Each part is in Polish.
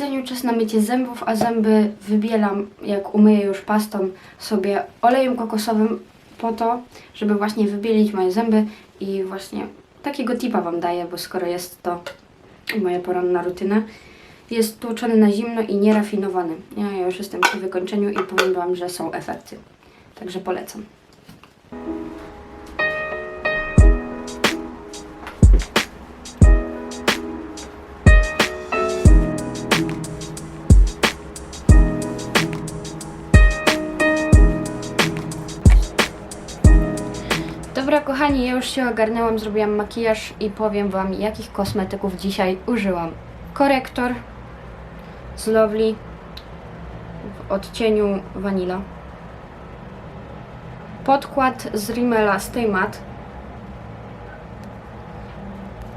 jedzeniu czas na mycie zębów, a zęby wybielam, jak umyję już pastą, sobie olejem kokosowym po to, żeby właśnie wybielić moje zęby i właśnie takiego tipa Wam daję, bo skoro jest to moja poranna rutyna, jest tłuczony na zimno i nierafinowany. Ja już jestem przy wykończeniu i powiem Wam, że są efekty. Także polecam. Kochani, ja już się ogarnęłam, zrobiłam makijaż i powiem Wam, jakich kosmetyków dzisiaj użyłam. Korektor z Lovely w odcieniu Vanilla. Podkład z Rimmela Stay Matte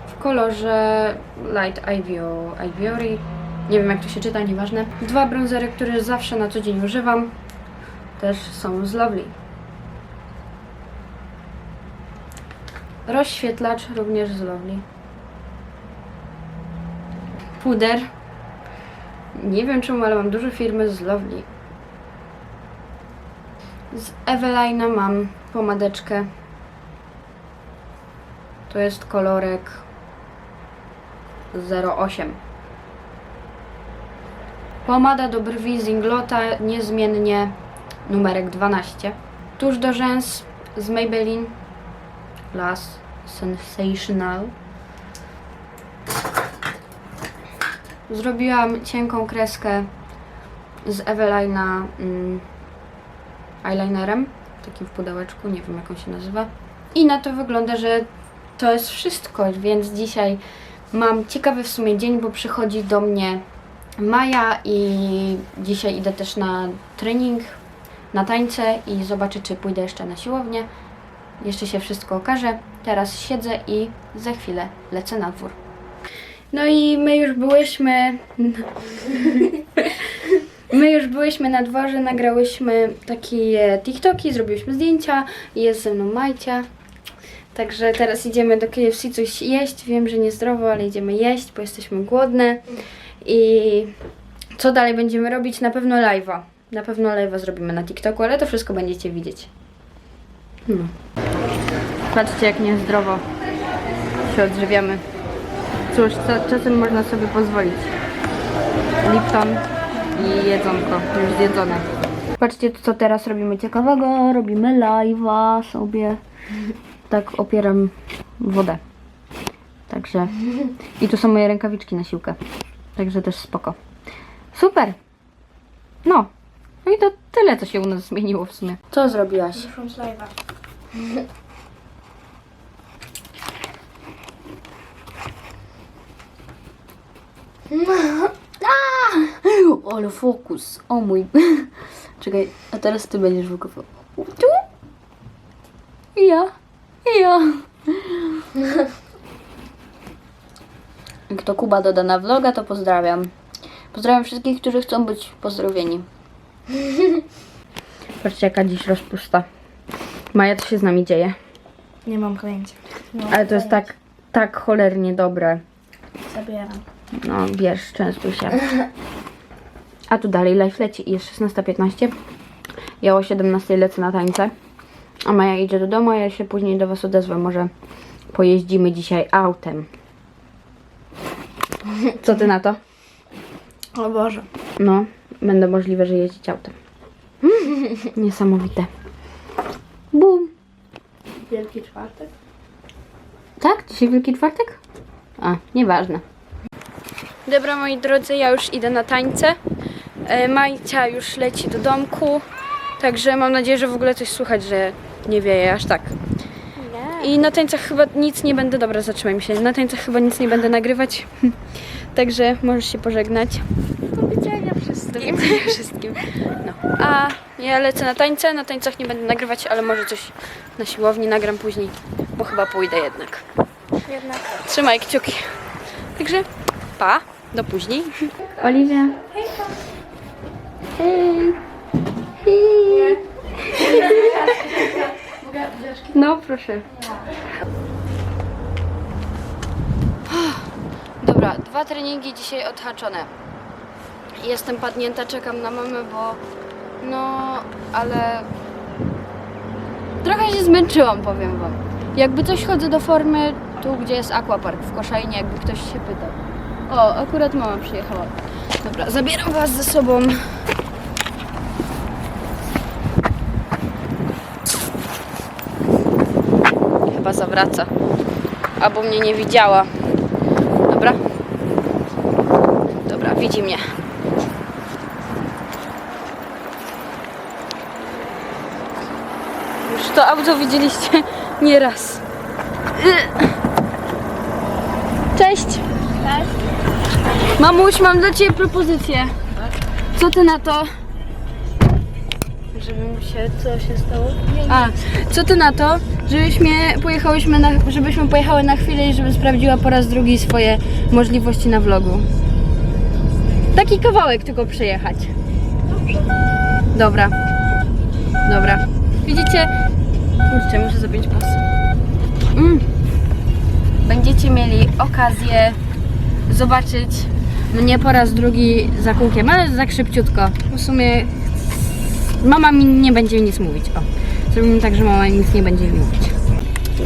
w kolorze Light Ivory. Nie wiem jak to się czyta, nieważne. Dwa bronzery, które zawsze na co dzień używam. Też są z Lovely. Rozświetlacz również z Lovely. Puder. Nie wiem czemu, ale mam dużo firmy z Lovely. Z Evelina mam pomadeczkę. To jest kolorek 08. Pomada do brwi z Inglota niezmiennie numerek 12. Tuż do rzęs z Maybelline Glass Sensational. Zrobiłam cienką kreskę z Evelina mm, eyelinerem, takim w pudełeczku, nie wiem jak on się nazywa. I na to wygląda, że to jest wszystko, więc dzisiaj mam ciekawy w sumie dzień, bo przychodzi do mnie Maja i dzisiaj idę też na trening, na tańce i zobaczę, czy pójdę jeszcze na siłownię. Jeszcze się wszystko okaże. Teraz siedzę i za chwilę lecę na dwór. No i my już byłyśmy. My już byłyśmy na dworze, nagrałyśmy takie TikToki, zrobiłyśmy zdjęcia. Jest ze mną Majcia. Także teraz idziemy do KFC coś jeść. Wiem, że niezdrowo, ale idziemy jeść, bo jesteśmy głodne. I co dalej będziemy robić? Na pewno live'a. Na pewno live'a zrobimy na TikToku, ale to wszystko będziecie widzieć. No. Patrzcie, jak niezdrowo się odżywiamy. Cóż, co, czasem można sobie pozwolić. Lipton i jedzonko, już zjedzone. Patrzcie, co teraz robimy ciekawego. Robimy live'a sobie. Tak opieram wodę. Także. I tu są moje rękawiczki na siłkę. Także też spoko. Super! No. No i to tyle, co się u nas zmieniło w sumie. Co zrobiłaś? Wyszłam z live'a. Ale fokus. O mój. Czekaj, a teraz ty będziesz wykupował. Tu? I ja. I ja. Jak to Kuba doda na vloga, to pozdrawiam. Pozdrawiam wszystkich, którzy chcą być pozdrowieni. Patrzcie, jaka dziś rozpusta. Maja, co się z nami dzieje? Nie mam pojęcia. Nie mam Ale to jest tak, tak cholernie dobre. Zabieram. No, bierz, częstuj się. A tu dalej live leci jest 16.15. Ja o 17.00 lecę na tańce. A Maja idzie do domu, a ja się później do Was odezwę. Może pojeździmy dzisiaj autem. Co Ty na to? O Boże. No, będę możliwe, że jeździć autem. Niesamowite. Bum. Wielki czwartek. Tak? Dzisiaj Wielki Czwartek? A, nieważne. Dobra, moi drodzy, ja już idę na tańce. E, Majcia już leci do domku. Także mam nadzieję, że w ogóle coś słychać, że nie wieje aż tak. I na tańcach chyba nic nie będę. Dobra, zatrzymajmy się. Na tańcach chyba nic nie będę nagrywać. Także możesz się pożegnać. Do widzenia Do wszystkim. widzenia wszystkim. No. A ja lecę na tańce. Na tańcach nie będę nagrywać, ale może coś na siłowni nagram później, bo chyba pójdę jednak. Jednak. Trzymaj kciuki. Także pa, do później. Oliwia. Hej. Hej. No, proszę. Dobra, dwa treningi dzisiaj odhaczone. Jestem padnięta, czekam na mamę, bo no, ale trochę się zmęczyłam, powiem wam. Jakby coś chodzę do formy tu, gdzie jest aquapark w Koszalinie, jakby ktoś się pytał. O, akurat mama przyjechała. Dobra, zabieram was ze sobą. Chyba zawraca. Albo mnie nie widziała. Dobra. Dobra, widzi mnie. Już to auto widzieliście nieraz. Cześć. Mamuś, mam dla Ciebie propozycję. Co Ty na to? Żebym się... Co się stało? A, co Ty na to, żebyśmy pojechałyśmy na, żebyśmy pojechały na chwilę i żebym sprawdziła po raz drugi swoje możliwości na vlogu. Taki kawałek tylko przejechać. Dobra. Dobra. Widzicie? Kurczę, muszę zapiąć pas. Mm. Będziecie mieli okazję zobaczyć mnie po raz drugi za kółkiem, ale tak szybciutko. W sumie mama mi nie będzie nic mówić. O, zrobimy tak, że mama nic nie będzie mi mówić.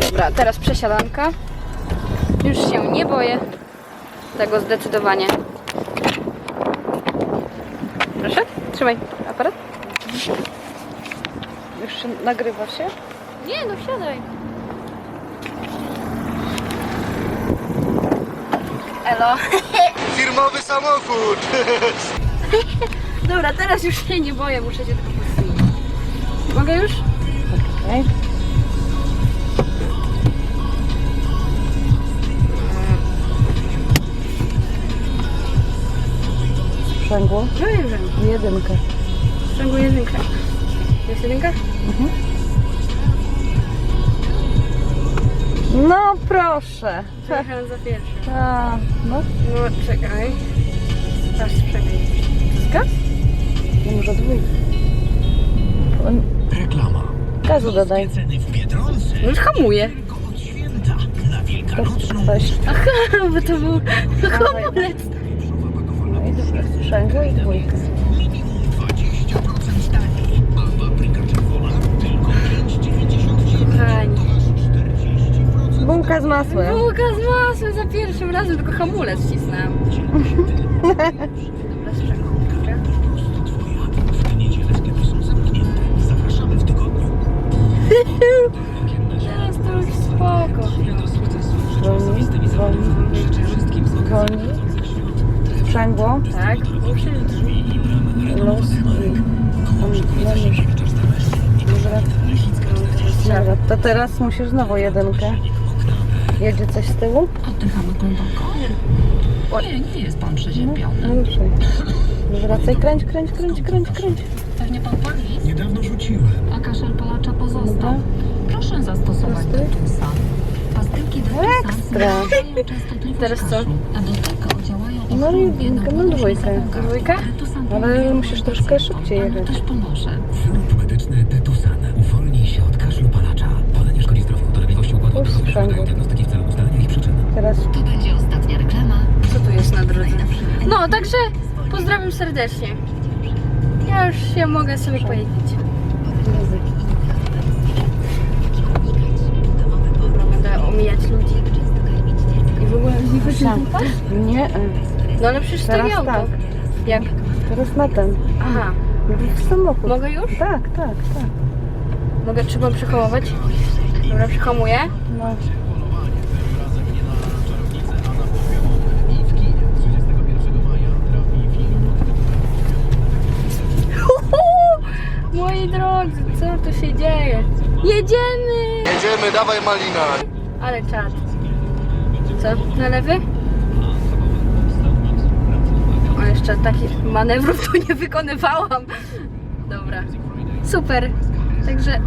Dobra, teraz przesiadanka. Już się nie boję. Tego zdecydowanie. Proszę, trzymaj aparat. Już nagrywa się? Nie, no wsiadaj. Elo. Firmowy samochód! Dobra, teraz już się nie boję, muszę cię tylko posunąć. Mogę już? Okej. Sprzęgło? No wiem, że Jedynkę. sprzęgło jedynka. Jest jedynka? No proszę. Przejechałam za pierwszy. A, no, No czekaj. Aż sprzęgło. Zgadz? no może dwójkę. Reklama. Gazu dodaj. Ceny w Biedronce No już hamuję. tylko od święta. Na To Wielkanocną weź. bo to był hamulec. No i dobra. Sprzęgło i dwójkę. Masłem. Bułka z masłem za pierwszym razem, tylko hamulec wcisnęłam. Dobra, sprzęgło. W niedzielę sklepy są zamknięte. Zapraszamy w tygodniu. Teraz to już spoko. Zwolnij. Sprzęgło. Tak, no. Dobra. Dobra, to teraz musisz znowu jedynkę. Jedzie coś z tyłu? Oddychamy głęboko. Nie, nie jest pan przeziębiony. No ruszaj. Zwracaj, kręć, kręć, kręć, kręć, kręć. Pewnie pan pali, Niedawno rzuciłem. a kaszel palacza Dobra. pozostał. Proszę zastosować detusa. Pastylki detusa Ekstra. częstotliwość Teraz co? kaszlu, a do tego działają No i ochronnie na no płynność dwójkę. Dwójka? Ale pomaga musisz troszkę pacjentom, szybciej panu jechać. też pomoże. Syrop medyczny Detusan. Uwolnij się od kaszlu palacza. One nie szkodzi zdrowiu. Dolegliwości układu sprzęgło. Teraz To będzie ostatnia reklama. Co tu jest na drodze? No, także pozdrawiam serdecznie. Ja już się mogę sobie. Dobra, będę omijać ludzi. I w ogóle nie chodzi. Nie, No ale przecież to Teraz auto. tak. Jak? teraz na ten. Aha. W samochód. Mogę już? Tak, tak, tak. Mogę, trzeba przyhamować? Dobra, przyhamuję. No. Moi drodzy, co tu się dzieje? Jedziemy! Jedziemy, dawaj malina. Ale czad. Co? Na lewy? O, jeszcze takich manewrów tu nie wykonywałam. Dobra. Super. Także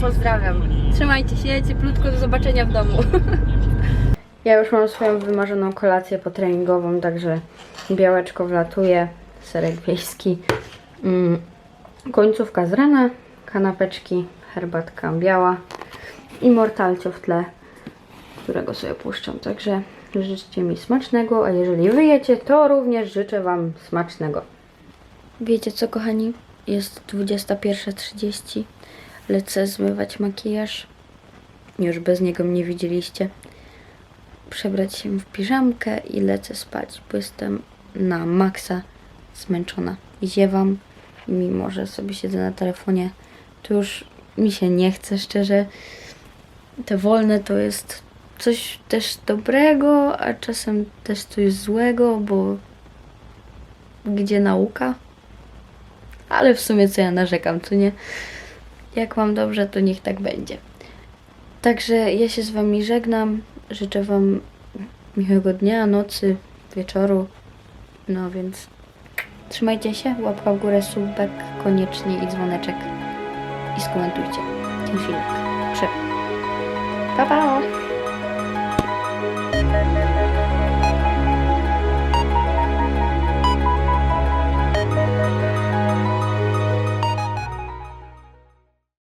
pozdrawiam. Trzymajcie się, cieplutko, do zobaczenia w domu. Ja już mam swoją wymarzoną kolację potreningową, także białeczko wlatuje, serek wiejski. Mm, końcówka z rana, kanapeczki, herbatka biała i mortalcio w tle, którego sobie puszczam. Także życzcie mi smacznego, a jeżeli wyjecie, to również życzę Wam smacznego. Wiecie co, kochani? Jest 21.30. Lecę zmywać makijaż. Już bez niego mnie widzieliście. Przebrać się w piżamkę i lecę spać, bo jestem na maksa zmęczona. Ziewam, mimo że sobie siedzę na telefonie, to już mi się nie chce, szczerze. Te wolne to jest coś też dobrego, a czasem też coś złego, bo gdzie nauka? Ale w sumie co ja narzekam, co nie? Jak wam dobrze, to niech tak będzie. Także ja się z wami żegnam. Życzę wam miłego dnia, nocy, wieczoru. No więc trzymajcie się, łapka w górę, subek koniecznie i dzwoneczek. I skomentujcie ten filmik. Trzy. Pa, pa!